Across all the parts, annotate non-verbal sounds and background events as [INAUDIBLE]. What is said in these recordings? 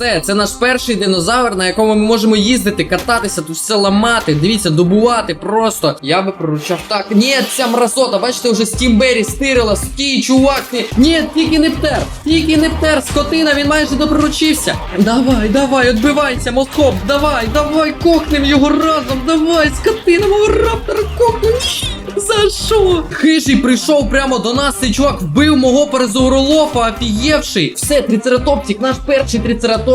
Це, це наш перший динозавр, на якому ми можемо їздити, кататися, тут все ламати. Дивіться, добувати просто. Я би проручав так. Ні, ця мразота, бачите, вже Стімбері стирила. Стій, чувак, ти. Ні, тільки не птер. Тільки не птер, скотина, він майже допроручився. Давай, давай, відбивайся, москоп. Давай, давай, кохнем його разом. Давай, скотина, мого раптора кохнем. За що? Хижий прийшов прямо до нас. Цей чувак вбив мого перезауролофа, офігівший. Все, трицератопсик, наш перший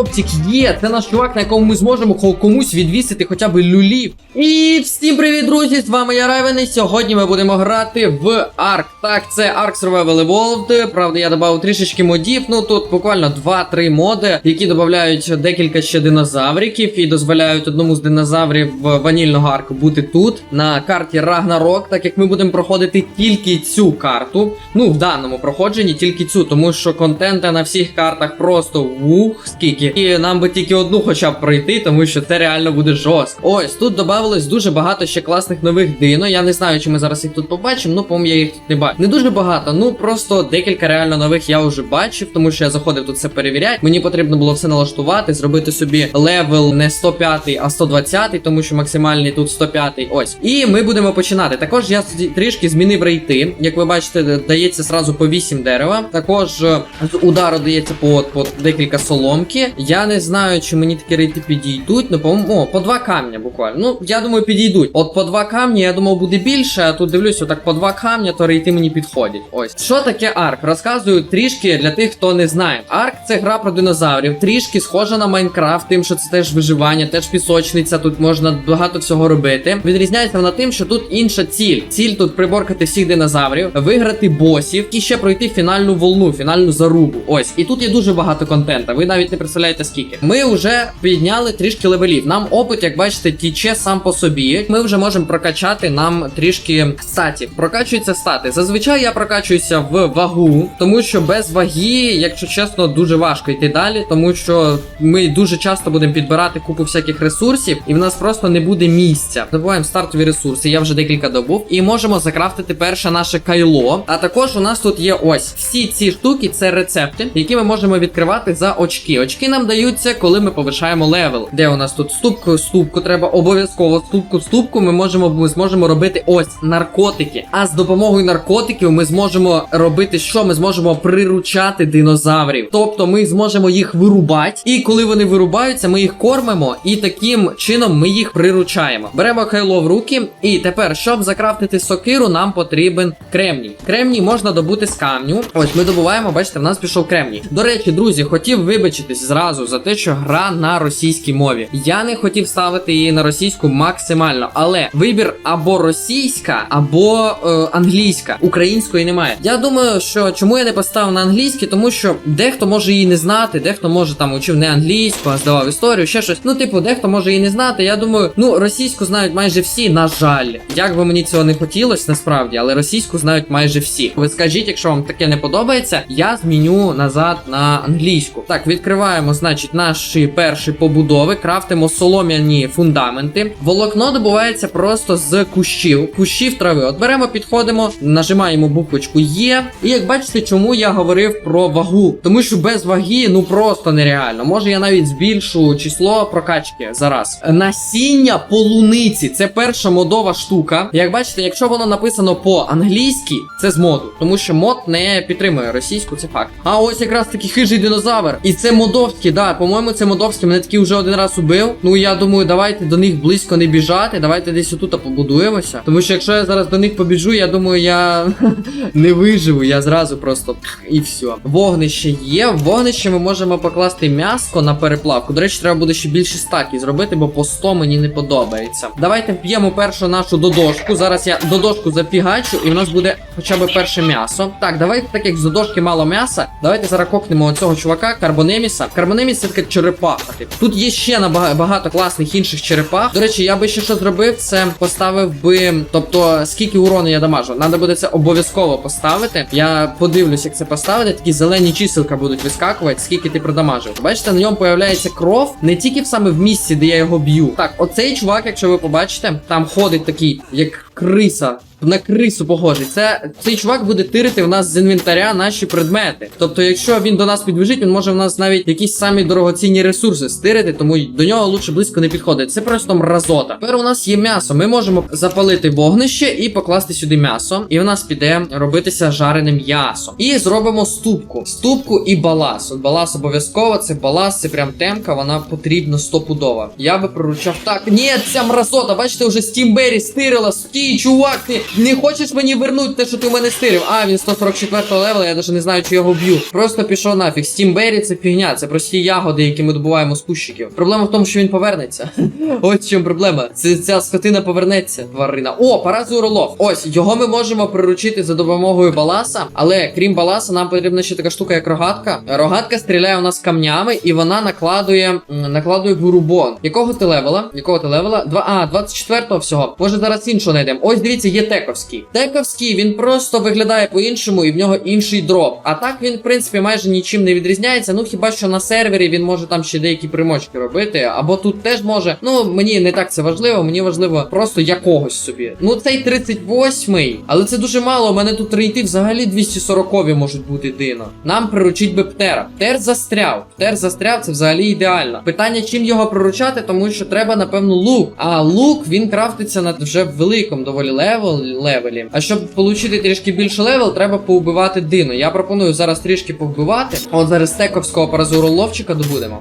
трицератопсик є. Це наш чувак, на якому ми зможемо комусь відвісити хоча б люлів. І всім привіт, друзі! З вами я Райвен, і сьогодні ми будемо грати в Арк. Так, це Ark Survival Evolved. Правда, я додав трішечки модів. Ну тут буквально 2-3 моди, які додають декілька ще динозавриків і дозволяють одному з динозаврів ванільного арку бути тут на карті Рагнарок, так як ми будемо проходити тільки цю карту. Ну, в даному проходженні тільки цю, тому що контента на всіх картах просто вух, скільки. І нам би тільки одну хоча б пройти, тому що це реально буде жорстко. Ось тут додавалось дуже багато ще класних нових дино. Я не знаю, чи ми зараз їх тут побачимо. Ну, по-моєму, я їх тут не бачу. Не дуже багато, ну просто декілька реально нових я вже бачив, тому що я заходив тут все перевіряти. Мені потрібно було все налаштувати, зробити собі левел не 105, а 120, тому що максимальний тут 105. Ось. І ми будемо починати. Також я трішки змінив рейти. Як ви бачите, дається зразу по 8 дерева. Також е, з удару дається по, по декілька соломки. Я не знаю, чи мені такі рейти підійдуть. Ну, по-моєму, по два камня буквально. Ну, я думаю, підійдуть. От по два камні, я думав, буде більше, а тут дивлюсь, отак по два камня, то рейти мені підходять. Ось. Що таке арк? Розказую трішки для тих, хто не знає. Арк це гра про динозаврів, трішки схожа на Майнкрафт, тим, що це теж виживання, теж пісочниця, тут можна багато всього робити. Відрізняється вона тим, що тут інша ціль. Ціль тут приборкати всіх динозаврів, виграти босів і ще пройти фінальну волну, фінальну зарубу. Ось. І тут є дуже багато контента. Ви навіть не представляєте скільки. Ми вже підняли трішки левелів. Нам опит, як бачите, тіче сам по собі. Ми вже можемо прокачати нам трішки статів. Прокачуються стати. Зазвичай я прокачуюся в вагу, тому що без ваги, якщо чесно, дуже важко йти далі, тому що ми дуже часто будемо підбирати купу всяких ресурсів, і в нас просто не буде місця. Добуваємо стартові ресурси. Я вже декілька добув, і можемо закрафтити перше наше кайло. А також у нас тут є ось всі ці штуки, це рецепти, які ми можемо відкривати за очки. Очки нам даються, коли ми повишаємо левел. Де у нас тут ступку, ступку треба обов'язково ступку, ступку. Ми можемо ми зможемо робити ось наркотики. А з допомогою наркотиків ми зможемо робити що? Ми зможемо приручати динозаврів. Тобто ми зможемо їх вирубати, і коли вони вирубаються, ми їх кормимо, і таким чином ми їх приручаємо. Беремо хайло в руки, і тепер, щоб закрафтити сокиру, нам потрібен кремній. Кремній можна добути з камню. Ось ми добуваємо, бачите, в нас пішов кремній. До речі, друзі, хотів вибачитись зразу за те, що гра на російській мові. Я не хотів ставити її на російську максимально, але вибір або російська, або е, англійська. Української немає. Я думаю, що чому я не поставив на англійській, тому що дехто може її не знати, дехто може там учив не англійську, а здавав історію, ще щось. Ну, типу, дехто може її не знати. Я думаю, ну російську знають майже всі, на жаль. Як би мені цього не хотілося, насправді, але російську знають майже всі. Ви скажіть, якщо вам таке не подобається, я зміню назад на англійську. Так, відкриваємо, значить, наші перші побудови, крафтимо солом'яні фундаменти. Волокно добувається просто з кущів, кущів трави. От беремо, підходимо, нажимаємо буквочку Є. І як бачите, чому я говорив про вагу? Тому що без ваги ну просто нереально. Може я навіть збільшу число прокачки зараз. Насіння полуниці це перша модова штука. Як бачите, якщо воно написано по-англійськи, це з моду, тому що мод не підтримує російську, це факт. А ось якраз такий хижий динозавр. І це модовський, да. По-моєму, це модовський. Мене такий вже один раз убив. Ну я думаю, давайте до них близько не біжати. Давайте десь отут побудуємося. Тому що якщо я зараз до них побіжу, я думаю, я [LAUGHS] не виживу. Я зразу просто і все. Вогнище є. Вогнище ми можемо покласти м'яско на переплавку. До речі, треба буде ще більше стаків зробити, бо по 100 мені не подобається. Давайте вб'ємо першу нашу додошку. Зараз я додошку зафігачу, і в нас буде хоча б перше м'ясо. Так, давайте, так як з додошки мало м'яса, давайте зараз кокнемо оцього чувака, Карбонеміса. Карбонеміс це така черепаха. Типу. Тут є ще набага- багато класних інших черепах. До речі, я би ще що зробив, це поставив би. Тобто, скільки урону я дамажу. Надо буде це обов'язково поставити. Я подивлюсь, як це поставити. Такі зелені чиселка будуть вискакувати, скільки ти продамажив. Бачите, на ньому появляється кров не тільки саме в місці, де я його б'ю. Так, оцей чувак, якщо ви побачите, там ходить такий, як криса. на крису похожий. Це цей чувак буде тирити в нас з інвентаря наші предмети. Тобто, якщо він до нас підбіжить, він може в нас навіть якісь самі дорогоцінні ресурси стирити, тому до нього лучше близько не підходить. Це просто мразота. Тепер у нас є м'ясо. Ми можемо запалити вогнище і покласти сюди м'ясо. І в нас піде робитися жарене м'ясо. І зробимо ступку. Ступку і балас. От балас обов'язково, це балас, це прям темка, вона потрібна стопудова. Я би проручав так. Ні, ця мразота, бачите, вже Стімбері стирила. Чувак, ти не хочеш мені вернути те, що ти в мене стирив? А, він 144 левела, я навіть не знаю, чи його б'ю. Просто пішов нафіг. Стімбері це фігня, це прості ягоди, які ми добуваємо з кущиків. Проблема в тому, що він повернеться. [LAUGHS] В чому проблема. Це ця скотина повернеться, тварина. О, паразу уролов. Ось його ми можемо приручити за допомогою баласа, але крім баласа, нам потрібна ще така штука, як рогатка. Рогатка стріляє у нас камнями, і вона накладує накладує бурубон. Якого ти левела? Якого ти левела? Два, а, 24-го всього. Може зараз іншого знайдемо. Ось дивіться, є тековський. Тековський він просто виглядає по-іншому, і в нього інший дроп. А так він, в принципі, майже нічим не відрізняється. Ну хіба що на сервері він може там ще деякі примочки робити, або тут теж може. Ну мені не так це важливо, мені важливо просто якогось собі. Ну цей 38-й, але це дуже мало. У мене тут рейти взагалі 240-ві можуть бути дино. Нам приручить би птера. Птер застряв. Птер застряв, це взагалі ідеально. Питання, чим його приручати, тому що треба, напевно, лук. А лук він крафтиться на вже великому доволі левел, левелі. А щоб отримати трішки більше левел, треба поубивати дину. Я пропоную зараз трішки повбивати. От зараз стековського паразуру ловчика добудемо.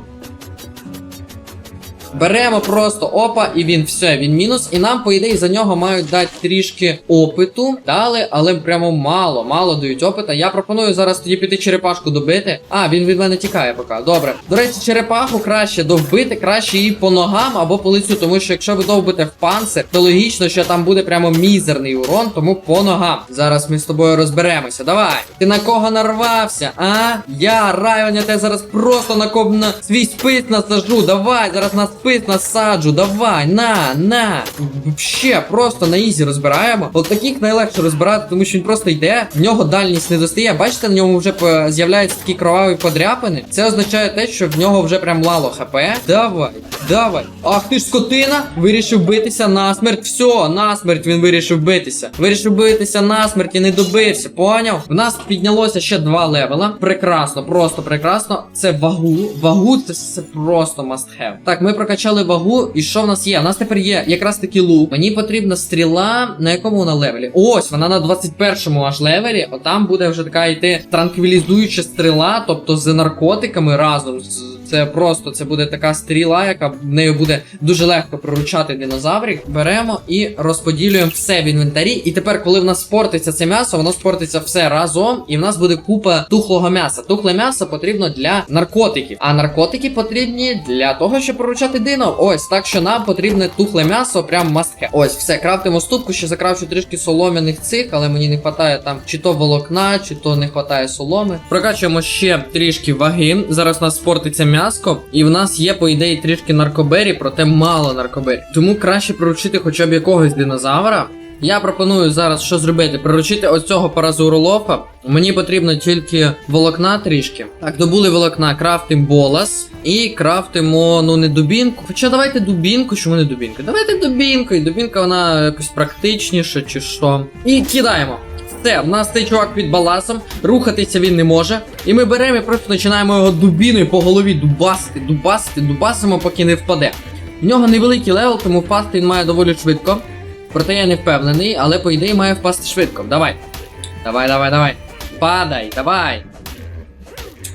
Беремо просто опа, і він все, він мінус. І нам, по ідеї, за нього мають дати трішки опиту. Дали, але прямо мало, мало дають опита. Я пропоную зараз тоді піти черепашку добити. А, він від мене тікає поки. Добре. До речі, черепаху краще довбити, краще її по ногам або по лицю. Тому що якщо ви довбите в панцир, то логічно, що там буде прямо мізерний урон, тому по ногам. Зараз ми з тобою розберемося. Давай. Ти на кого нарвався? А? Я, Район, тебе зараз просто на коб на свій спис насажу. Давай, зараз на спис насаджу. Давай, на, на. Вообще, просто на ізі розбираємо. От таких найлегше розбирати, тому що він просто йде, в нього дальність не достає. Бачите, на ньому вже з'являються такі кроваві подряпини. Це означає те, що в нього вже прям лало хп. Давай, давай. Ах ти ж скотина! Вирішив битися насмерть. Все, насмерть він вирішив битися. Вирішив битися насмерть і не добився. Поняв? В нас піднялося ще два левела. Прекрасно, просто прекрасно. Це вагу. Вагу це, це просто must have. Так, ми прокачали вагу. І що в нас є? У нас тепер є якраз таки лук. Мені потрібна стріла. На якому вона левелі? Ось, вона на 21-му аж левелі. Отам буде вже така йти транквілізуюча стріла, тобто з наркотиками разом з. Це просто це буде така стріла, яка нею буде дуже легко приручати динозаврів. Беремо і розподілюємо все в інвентарі. І тепер, коли в нас спортиться це м'ясо, воно спортиться все разом, і в нас буде купа тухлого м'яса. Тухле м'ясо потрібно для наркотиків, а наркотики потрібні для того, щоб приручати дино. Ось так що нам потрібне тухле м'ясо, прям мастке. Ось все, крафтимо ступку, ще закрафчу трішки солом'яних цих, але мені не вистачає там чи то волокна, чи то не вистачає соломи. Прокачуємо ще трішки ваги. Зараз у нас спортиться м'яско, і в нас є, по ідеї, трішки наркобері, проте мало наркобері. Тому краще приручити хоча б якогось динозавра. Я пропоную зараз що зробити? Приручити ось цього паразуролофа. Мені потрібно тільки волокна трішки. Так, добули волокна, крафтим болас. І крафтимо, ну не дубінку. Хоча давайте дубінку, чому не дубінка? Давайте дубінку, і дубінка вона якось практичніша чи що. І кидаємо. Все, в нас цей чувак під баласом, рухатися він не може. І ми беремо і просто починаємо його дубіною по голові дубасити, дубасити, дубасимо, поки не впаде. В нього невеликий левел, тому впасти він має доволі швидко. Проте я не впевнений, але по ідеї має впасти швидко. Давай. Давай, давай, давай. Падай, давай.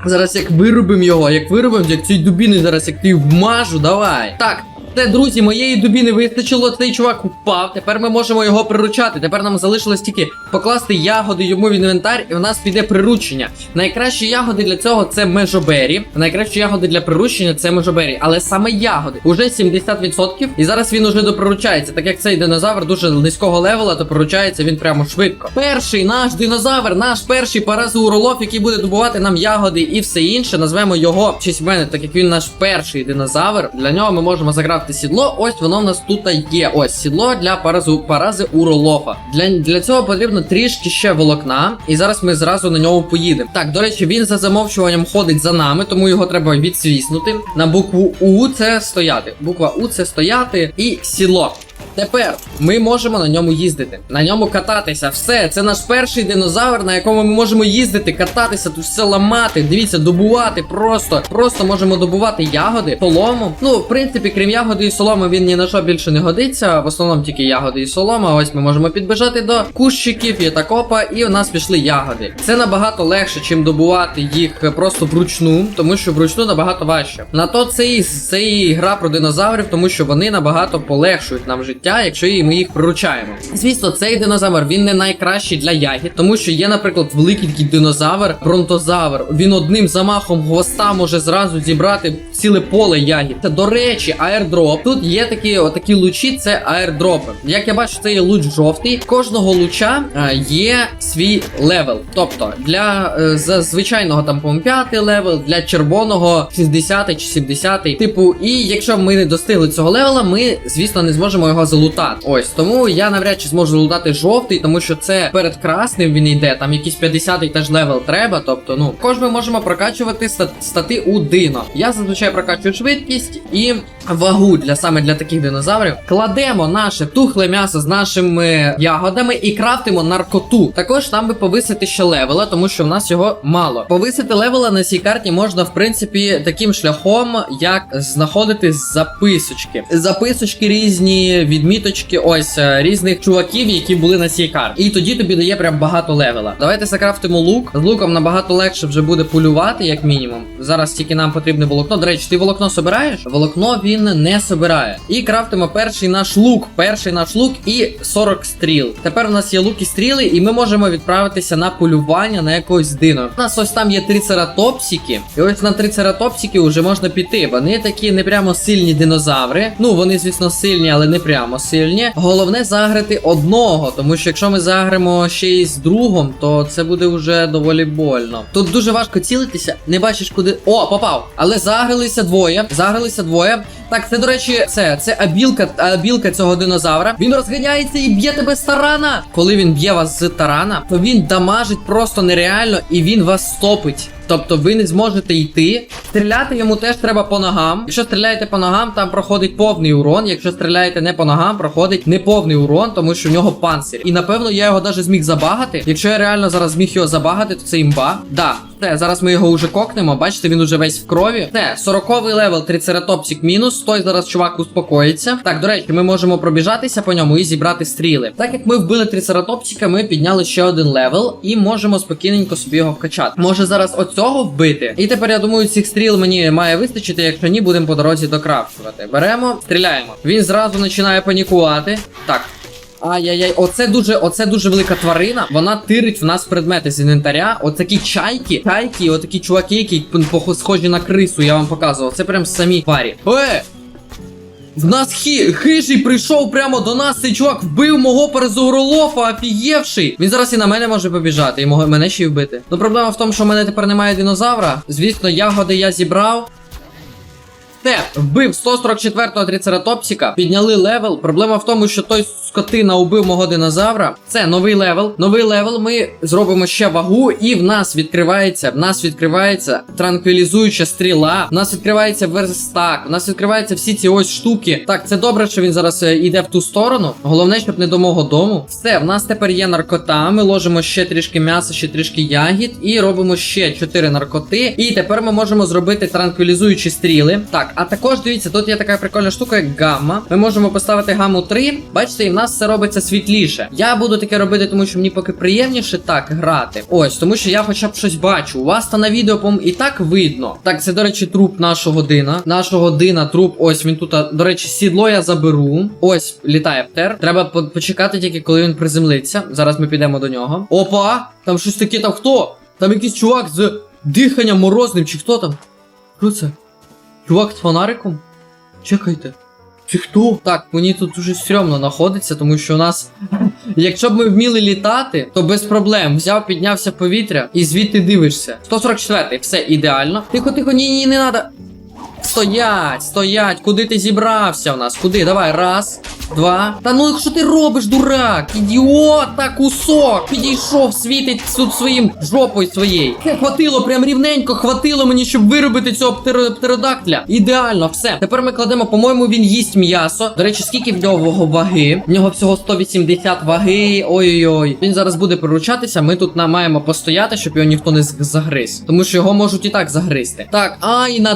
Зараз як вирубимо його, як вирубимо, як цю дубіну зараз як ти вмажу, давай. Так. Це, друзі, моєї дубіни вистачило, цей чувак упав. Тепер ми можемо його приручати. Тепер нам залишилось тільки покласти ягоди йому в інвентар, і у нас піде приручення. Найкращі ягоди для цього це межобері. Найкращі ягоди для приручення це межобері. Але саме ягоди уже 70%. І зараз він уже доприручається. Так як цей динозавр дуже низького левела, то приручається він прямо швидко. Перший наш динозавр, наш перший паразуролов, який буде добувати нам ягоди і все інше. Назвемо його в честь мене, так як він наш перший динозавр. Для нього ми можемо заграти сідло. Ось воно в нас тут є. Ось сідло для паразу, парази уролофа. Для, для цього потрібно трішки ще волокна. І зараз ми зразу на ньому поїдемо. Так, до речі, він за замовчуванням ходить за нами, тому його треба відсвіснути. На букву У це стояти. Буква У це стояти і сідло. Тепер ми можемо на ньому їздити, на ньому кататися. Все, це наш перший динозавр, на якому ми можемо їздити, кататися, тут все ламати. Дивіться, добувати просто. Просто можемо добувати ягоди, солому. Ну, в принципі, крім ягоди і соломи, він ні на що більше не годиться. В основному тільки ягоди і солома. Ось ми можемо підбежати до кущиків, єтакопа, і у нас пішли ягоди. Це набагато легше, чим добувати їх просто вручну, тому що вручну набагато важче. На то це і це і гра про динозаврів, тому що вони набагато полегшують нам життя, якщо і ми їх приручаємо. Звісно, цей динозавр він не найкращий для ягід, тому що є, наприклад, великий динозавр, бронтозавр. Він одним замахом хвоста може зразу зібрати ціле поле ягід. Це до речі, аердроп. Тут є такі отакі лучі, це аердропи. Як я бачу, це є луч жовтий. Кожного луча е, є свій левел. Тобто для е, звичайного там по 5 левел, для червоного 60 чи 70. Типу, і якщо ми не достигли цього левела, ми, звісно, не зможемо його залутати. Ось тому я навряд чи зможу залутати жовтий, тому що це перед красним він йде. Там якийсь 50 теж левел треба. Тобто, ну також ми можемо прокачувати ста- стати у дино. Я зазвичай прокачую швидкість і вагу для саме для таких динозаврів. Кладемо наше тухле м'ясо з нашими ягодами і крафтимо наркоту. Також нам би повисити ще левела, тому що в нас його мало. Повисити левела на цій карті можна, в принципі, таким шляхом, як знаходити записочки. Записочки різні, відміточки, ось е, різних чуваків, які були на цій карті. І тоді тобі дає прям багато левела. Давайте закрафтимо лук. З луком набагато легше вже буде полювати, як мінімум. Зараз тільки нам потрібне волокно. До речі, ти волокно собираєш? Волокно він не собирає. І крафтимо перший наш лук. Перший наш лук і 40 стріл. Тепер у нас є лук і стріли, і ми можемо відправитися на полювання на якогось дино. У нас ось там є трицератопсики. І ось на трицератопсики вже можна піти. Вони такі не прямо сильні динозаври. Ну, вони, звісно, сильні, але не прямо сильні. Головне заграти одного, тому що якщо ми загремо ще й з другом, то це буде вже доволі больно. Тут дуже важко цілитися, не бачиш куди. О, попав! Але загралися двоє. Загралися двоє. Так, це, до речі, це, це абілка, абілка цього динозавра. Він розганяється і б'є тебе з тарана. Коли він б'є вас з тарана, то він дамажить просто нереально і він вас стопить. Тобто ви не зможете йти. Стріляти йому теж треба по ногам. Якщо стріляєте по ногам, там проходить повний урон. Якщо стріляєте не по ногам, проходить неповний урон, тому що в нього панцир. І напевно я його навіть зміг забагати. Якщо я реально зараз зміг його забагати, то це імба. Да, все, зараз ми його вже кокнемо. Бачите, він уже весь в крові. Це 40-й левел, трицератопсик мінус. Той зараз чувак успокоїться. Так, до речі, ми можемо пробіжатися по ньому і зібрати стріли. Так як ми вбили трицератопсика, ми підняли ще один левел і можемо спокійненько собі його вкачати. Може зараз оцього вбити. І тепер я думаю, цих стріл мені має вистачити. Якщо ні, будемо по дорозі докрафтувати. Беремо, стріляємо. Він зразу починає панікувати. Так. Ай-яй-яй, оце дуже, оце дуже велика тварина. Вона тирить в нас предмети з інвентаря. Отакі чайки, чайки, отакі чуваки, які схожі на крису, я вам показував. Це прям самі тварі. Е! В нас хі, хижий прийшов прямо до нас. Цей чувак вбив мого перезауролофа, офігівший. Він зараз і на мене може побіжати, і мене ще й вбити. Ну проблема в тому, що в мене тепер немає динозавра. Звісно, ягоди я зібрав. Те, вбив 144-го трицератопсика, підняли левел. Проблема в тому, що той скотина убив мого динозавра. Це новий левел. Новий левел. Ми зробимо ще вагу, і в нас відкривається. В нас відкривається транквілізуюча стріла. В нас відкривається верстак. В нас відкриваються всі ці ось штуки. Так, це добре, що він зараз е, йде в ту сторону. Головне, щоб не до мого дому. Все, в нас тепер є наркота. Ми ложимо ще трішки м'яса, ще трішки ягід, і робимо ще 4 наркоти. І тепер ми можемо зробити транквілізуючі стріли. Так, а також дивіться, тут є така прикольна штука, як гамма. Ми можемо поставити гамму 3. Бачите, і в нас все робиться світліше. Я буду таке робити, тому що мені поки приємніше так грати. Ось, тому що я хоча б щось бачу. У вас та на відео по і так видно. Так, це, до речі, труп нашого дина. Нашого дина, труп. Ось він тут. До речі, сідло я заберу. Ось літає птер. Треба почекати тільки, коли він приземлиться. Зараз ми підемо до нього. Опа! Там щось таке, там хто? Там якийсь чувак з диханням морозним, чи хто там? Що це? Чувак з фонариком? Чекайте. Чи хто? Так, мені тут дуже стрьомно знаходиться, тому що у нас. Якщо б ми вміли літати, то без проблем. Взяв, піднявся повітря і звідти дивишся. 144-й, все ідеально. Тихо, тихо, ні, ні, не надо. Стоять, стоять, куди ти зібрався у нас? Куди? Давай, раз. два. Та ну що ти робиш, дурак? Ідіота, кусок! Підійшов, світить тут своїм жопою своєю. Хватило, прям рівненько, хватило мені, щоб виробити цього птеро- птеродактиля. Ідеально, все. Тепер ми кладемо, по-моєму, він їсть м'ясо. До речі, скільки в нього ваги? В нього всього 180 ваги. Ой-ой-ой. Він зараз буде приручатися. Ми тут маємо постояти, щоб його ніхто не загриз. Тому що його можуть і так загризти. Так, ай, на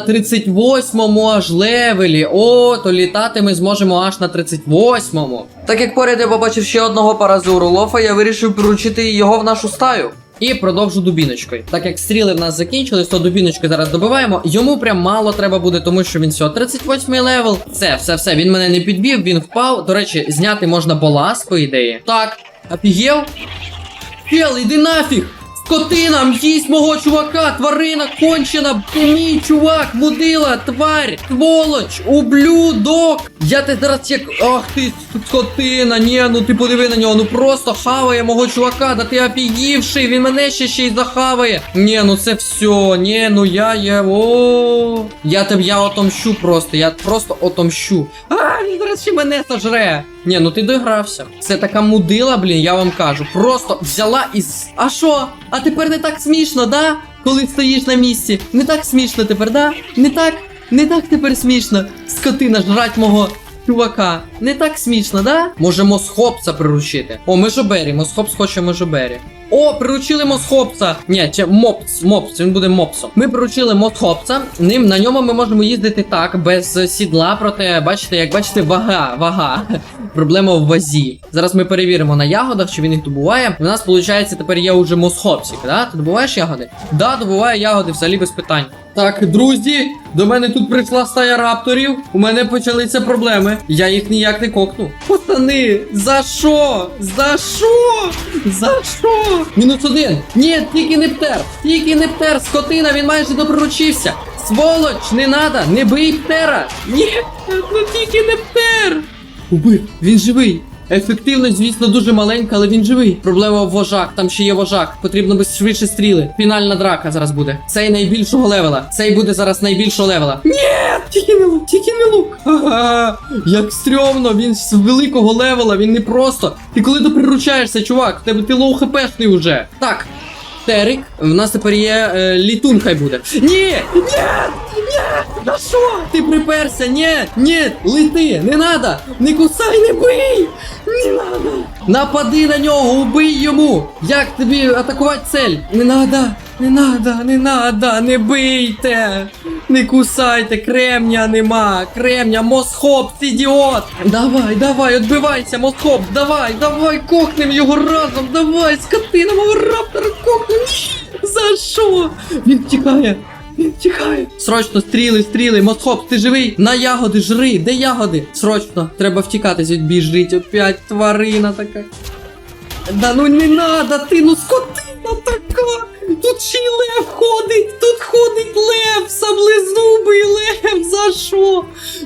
38-му аж левелі. О, то літати ми зможемо аж на 38-му. Так як поряд я побачив ще одного паразуру лофа, я вирішив приручити його в нашу стаю. І продовжу дубіночкою. Так як стріли в нас закінчились, то дубіночкою зараз добиваємо. Йому прям мало треба буде, тому що він всього 38 левел. Все, все, все. Він мене не підбив, він впав. До речі, зняти можна балас, по ідеї. Так, офігел? Хел, іди нафіг! Скотина, м'їсть мого чувака, тварина кончена, мій чувак, мудила, тварь, сволоч, ублюдок. Я ти зараз як. Ах ти, скотина, ні, ну ти подиви на нього, ну просто хаває мого чувака, да ти офігівший, він мене ще ще й захаває. Ні, ну це все, ні, ну я є. О, я тебе я отомщу просто, я просто отомщу. А, він зараз ще мене сожре. Ні, ну ти доігрався. Це така мудила, блін, я вам кажу. Просто взяла і. А що? А тепер не так смішно, да? Коли стоїш на місці. Не так смішно тепер, да? Не так? Не так тепер смішно. Скотина жрать мого чувака. Не так смішно, да? Може мосхопса приручити. О, межобері, мосхопс хоче межобері. О, приручили мосхопса. Ні, чи мопс, мопс, він буде мопсом. Ми приручили мосхопса. Ним на ньому ми можемо їздити так, без сідла, проте, бачите, як бачите, вага, вага. [LAUGHS] Проблема в вазі. Зараз ми перевіримо на ягодах, чи він їх добуває. У нас, виходить, тепер є уже мосхопсик, да? Ти добуваєш ягоди? Да, добуває ягоди, взагалі без питань. Так, друзі, до мене тут прийшла стая рапторів. У мене почалися проблеми. Я їх ніяк не кокну. Пацани, за що? За що? За що? Мінус один. Ні, тільки не птер. Тільки не птер, скотина, він майже доприручився. Сволоч, не надо, не бий птера. Ні, ну тільки не птер. Убив, він живий. Ефективність, звісно, дуже маленька, але він живий. Проблема в вожак, там ще є вожак. Потрібно би швидше стріли. Фінальна драка зараз буде. Цей найбільшого левела. Цей буде зараз найбільшого левела. Ні, тільки не лук, тільки не лук. Ага, як стрьомно, він з великого левела, він не просто. Ти коли ти приручаєшся, чувак, тебе ти лоу хпшний уже. Так. Терик, в нас тепер є е, літун, хай буде. Ні! Ні! Ні! На що? Ти приперся? Ні! Ні! Лети! Не надо! Не кусай, не бий! Не надо! Напади на нього, убий йому! Як тобі атакувати цель? Не надо! Не надо, не надо, не бийте! Не кусайте, кремня нема! Кремня, мосхоп, ідіот! Давай, давай, відбивайся, мосхоп! Давай, давай, кокнем його разом! Давай, скотина мого раптора кокнем! За що? Він втікає! Він втікає! Срочно, стріли, стріли, мосхоп, ти живий? На ягоди жри! Де ягоди? Срочно, треба втікати звідбій жрить. Опять тварина така. Да ну не надо, ти ну скотина така! Тут ще й лев ходить! Тут ходить лев! Саблезубий лев! За що?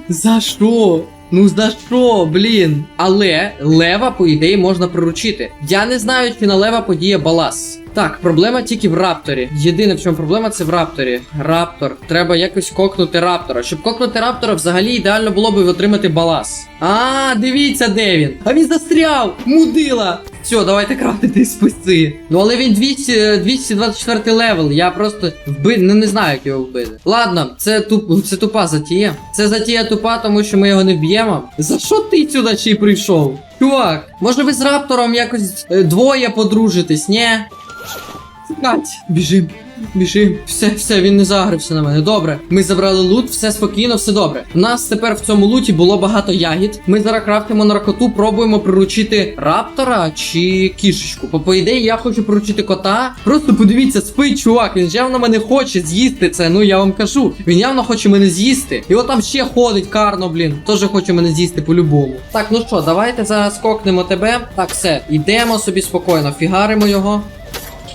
За що? Ну за що, блін? Але лева, по ідеї, можна приручити. Я не знаю, чи на лева подіє балас. Так, проблема тільки в рапторі. Єдине, в чому проблема, це в рапторі. Раптор. Треба якось кокнути раптора. Щоб кокнути раптора, взагалі ідеально було б отримати балас. А, дивіться, де він. А він застряв! Мудила! Все, давайте крафтити списи. Ну але він 200, 224 левел. Я просто вби... не, не знаю, як його вбити. Ладно, це туп... це тупа затія. Це затія тупа, тому що ми його не вб'ємо. За що ти сюди й прийшов? Чувак, може ви з раптором якось е, двоє подружитесь, ні? Кать, біжим. Біжим. Все, все, він не загрився на мене. Добре. Ми забрали лут, все спокійно, все добре. У нас тепер в цьому луті було багато ягід. Ми зараз крафтимо наркоту, пробуємо приручити раптора чи кішечку. Бо по ідеї я хочу приручити кота. Просто подивіться, спить, чувак. Він явно мене хоче з'їсти це. Ну я вам кажу. Він явно хоче мене з'їсти. І от там ще ходить карно, блін. Теж хоче мене з'їсти по-любому. Так, ну що, давайте зараз кокнемо тебе. Так, все, йдемо собі спокійно, фігаримо його.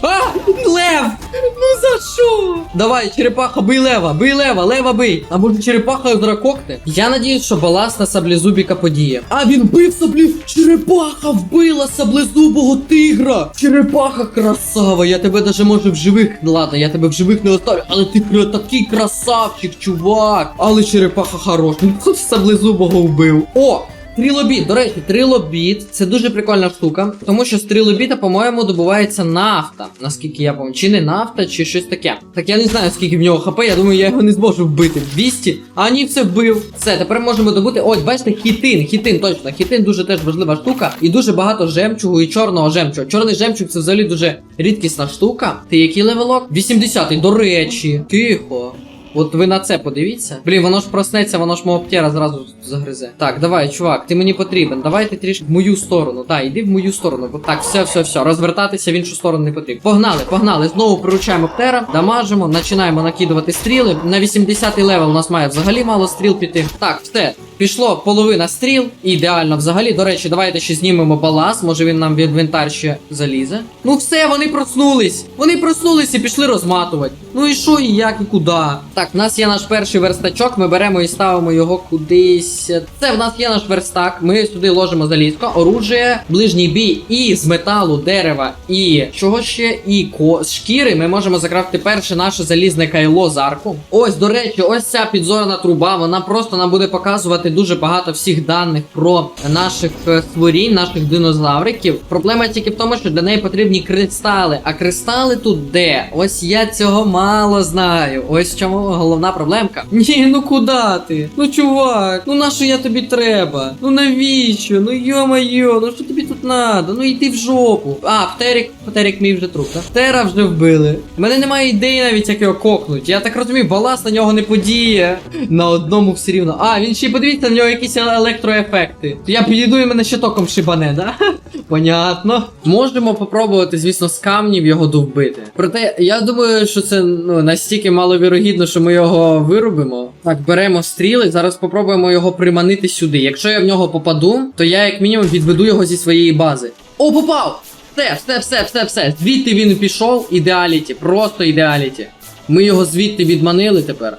А! Лев! Ну за що? Давай, черепаха, бий лева, бий лева, лева бий. А може черепаха кокне? Я надіюсь, що балас на саблезубіка подіє. А він бив саблі. Черепаха вбила саблезубого тигра. Черепаха красава. Я тебе даже може в живих. Ладно, я тебе в живих не оставлю, але ти такий красавчик, чувак. Але черепаха хорош. Він тут саблезубого вбив. О! Трилобіт, до речі, трилобіт це дуже прикольна штука, тому що з трилобіта, по-моєму, добувається нафта. Наскільки я пам'ятаю, чи не нафта, чи щось таке. Так я не знаю, скільки в нього хп, я думаю, я його не зможу вбити. 200, а ні, все вбив. Все, тепер можемо добути. Ось, бачите, хітин, хітин, точно. Хітин дуже теж важлива штука. І дуже багато жемчугу і чорного жемчугу. Чорний жемчуг це взагалі дуже рідкісна штука. Ти який левелок? 80-й, до речі. Тихо. От ви на це подивіться. Блін, воно ж проснеться, воно ж мого птера зразу загризе. Так, давай, чувак, ти мені потрібен. Давайте трішки в мою сторону. Так, іди в мою сторону. Бо Так, все, все, все. Розвертатися в іншу сторону не потрібно. Погнали, погнали. Знову приручаємо птера, дамажимо, починаємо накидувати стріли. На 80-й левел у нас має взагалі мало стріл піти. Так, все. Пішло половина стріл. Ідеально взагалі. До речі, давайте ще знімемо балас. Може він нам в інвентар ще залізе. Ну все, вони проснулись. Вони проснулись і пішли розматувати. Ну і що, і як, і куди? Так, в нас є наш перший верстачок, ми беремо і ставимо його кудись. Це в нас є наш верстак. Ми сюди ложимо залізко, оружие, ближній бій і з металу, дерева, і чого ще? І ко шкіри ми можемо закрафти перше наше залізне кайло з арку. Ось, до речі, ось ця підзорна труба. Вона просто нам буде показувати дуже багато всіх даних про наших е, створінь, наших динозавриків. Проблема тільки в тому, що для неї потрібні кристали. А кристали тут де? Ось я цього мало знаю. Ось чому головна проблемка. [LAUGHS] Ні, ну куди ти? Ну чувак, ну на що я тобі треба? Ну навіщо? Ну йо-майо, ну що тобі тут надо? Ну йди в жопу. А, Птерік, Птерік мій вже труп, так? Птера вже вбили. У мене немає ідеї навіть, як його кокнуть. Я так розумію, баласт на нього не подіє. [LAUGHS] На одному все рівно. А, він ще й подивіться, на нього якісь електроефекти. То я підійду і мене ще током шибане, да? [LAUGHS] Понятно. Можемо попробувати, звісно, з камнів його довбити. Проте, я думаю, що це ну, настільки маловірогідно, що ми його вирубимо. Так, беремо стріли, зараз попробуємо його приманити сюди. Якщо я в нього попаду, то я як мінімум відведу його зі своєї бази. О, попав! Все, все, все, все, все. Звідти він пішов, ідеаліті, просто ідеаліті. Ми його звідти відманили тепер.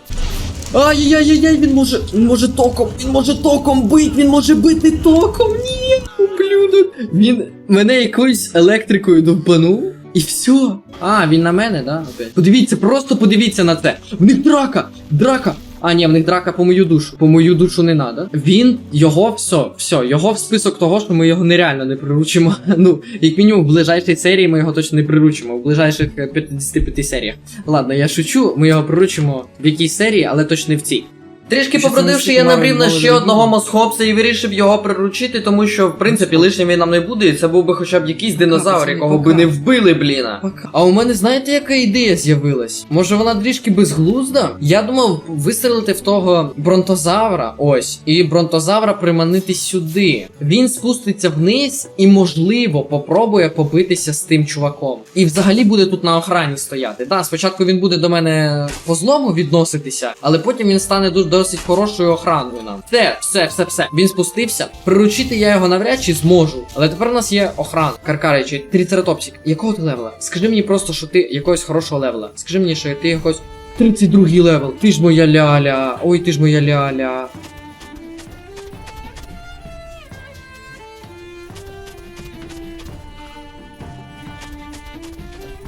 Ай-яй-яй-яй, він може. Він може током, він може током бити, він може бити током. Ні, ублюдок. Він мене якоюсь електрикою довбанув. І все. А, він на мене, да? Опять. Подивіться, просто подивіться на це. В них драка! Драка! А, ні, в них драка по мою душу. По мою душу не надо. Він, його, все, все, його в список того, що ми його нереально не приручимо. [LAUGHS] Ну, як мінімум, в ближайшій серії ми його точно не приручимо. В ближайших е, 55 серіях. Ладно, я шучу, ми його приручимо в якійсь серії, але точно не в цій. Трішки Що це побродивши, я мало- набрів на мало ще людей одного мосхопса і вирішив його приручити, тому що, в принципі, лишнім він нам не буде, і це був би хоча б якийсь динозавр, якого би не вбили, бліна. А у мене знаєте, яка ідея з'явилась? Може вона трішки безглузда? Я думав вистрелити в того бронтозавра, ось, і бронтозавра приманити сюди. Він спуститься вниз і, можливо, попробує побитися з тим чуваком. І взагалі буде тут на охрані стояти. Так, спочатку він буде до мене по злому відноситися, але потім він стане ду- досить хорошою охраною нам. Все, все, все, все. Він спустився. Приручити я його навряд чи зможу. Але тепер у нас є охрана. Каркаричі, трицератопсик. Якого ти левела? Скажи мені просто, що ти якогось хорошого левела. Скажи мені, що ти якогось 32 левел. Ти ж моя ляля. Ой, ти ж моя ляля.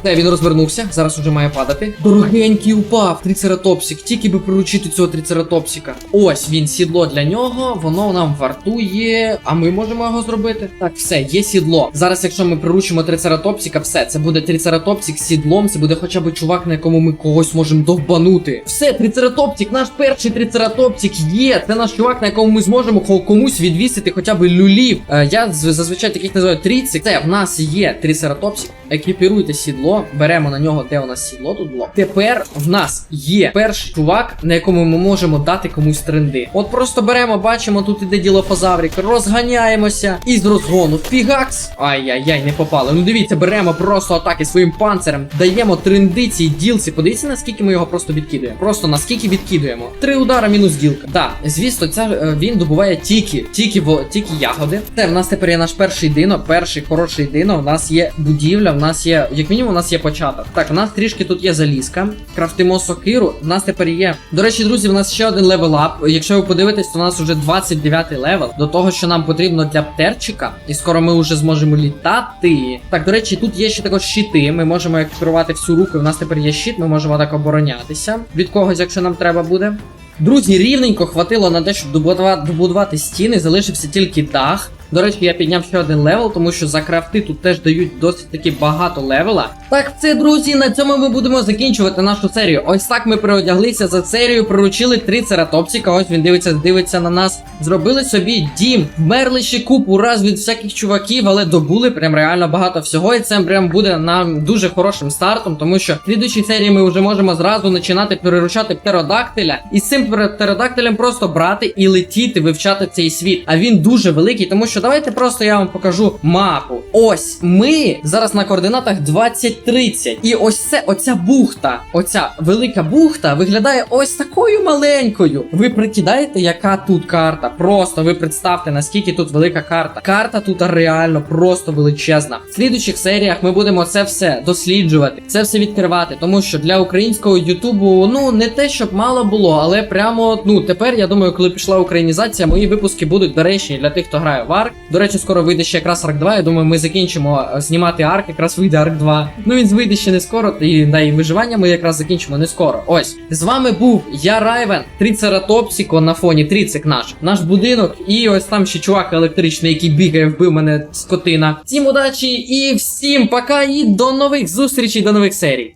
Все, він розвернувся, зараз уже має падати. Дорогенький упав, трицератопсик. Тільки би приручити цього трицератопсика. Ось він сідло для нього, воно нам вартує. А ми можемо його зробити. Так, все, є сідло. Зараз, якщо ми приручимо трицератопсика, все, це буде трицератопсик з сідлом, це буде хоча б чувак, на якому ми когось можемо довбанути. Все, трицератопсик, наш перший трицератопсик є. Це наш чувак, на якому ми зможемо комусь відвісити хоча б люлів. Е, я зазвичай таких називаю трицик. Це в нас є трицератопсик. Екіпіруйте сідло, беремо на нього, де у нас сідло тут було. Тепер в нас є перший чувак, на якому ми можемо дати комусь тренди. От просто беремо, бачимо, тут іде ділофазаврик, розганяємося і з розгону. Фігакс! Ай-яй-яй, не попали. Ну дивіться, беремо просто атаки своїм панцирем, даємо тренди цій ділці. Подивіться, наскільки ми його просто відкидуємо. Просто наскільки відкидуємо. Три удара мінус ділка. Так, звісно, ця е, він добуває тільки, тільки тільки ягоди. Це в нас тепер є наш перший дино, перший хороший дино. У нас є будівля, в нас є, як мінімум, у нас є початок. Так, у нас трішки тут є залізка. Крафтимо сокиру. У нас тепер є. До речі, друзі, у нас ще один левел ап. Якщо ви подивитесь, то у нас вже 29 левел. До того, що нам потрібно для птерчика. І скоро ми вже зможемо літати. Так, до речі, тут є ще також щити. Ми можемо екіпірувати всю руку. У нас тепер є щит, ми можемо так оборонятися від когось, якщо нам треба буде. Друзі, рівненько хватило на те, щоб добудувати стіни, залишився тільки дах. До речі, я підняв ще один левел, тому що за крафти тут теж дають досить таки багато левела. Так, це, друзі, на цьому ми будемо закінчувати нашу серію. Ось так ми переодяглися за серію, приручили три цератопсіка. Ось він дивиться, дивиться на нас. Зробили собі дім, вмерли ще купу раз від всяких чуваків, але добули прям реально багато всього. І це прям буде нам дуже хорошим стартом, тому що в слідучій серії ми вже можемо зразу починати переручати птеродактиля. І з цим птеро- птеродактилем просто брати і летіти, вивчати цей світ. А він дуже великий, тому що давайте просто я вам покажу мапу. Ось ми зараз на координатах 2030. І ось це, оця бухта, оця велика бухта виглядає ось такою маленькою. Ви прикидаєте, яка тут карта? Просто ви представте, наскільки тут велика карта. Карта тут реально просто величезна. В слідучих серіях ми будемо це все досліджувати, це все відкривати, тому що для українського Ютубу, ну не те, щоб мало було, але прямо ну тепер я думаю, коли пішла українізація, мої випуски будуть доречні для тих, хто грає в Арк. До речі, скоро вийде ще якраз Арк 2. Я думаю, ми закінчимо е, знімати Арк, якраз вийде Арк 2. Ну він вийде ще не скоро, і да, і виживання ми якраз закінчимо не скоро. Ось з вами був я Райвен, Трицератопсіко на фоні Трицик наш, наш будинок, і ось там ще чувак електричний, який бігає, вбив мене скотина. Всім удачі і всім пока, і до нових зустрічей, до нових серій.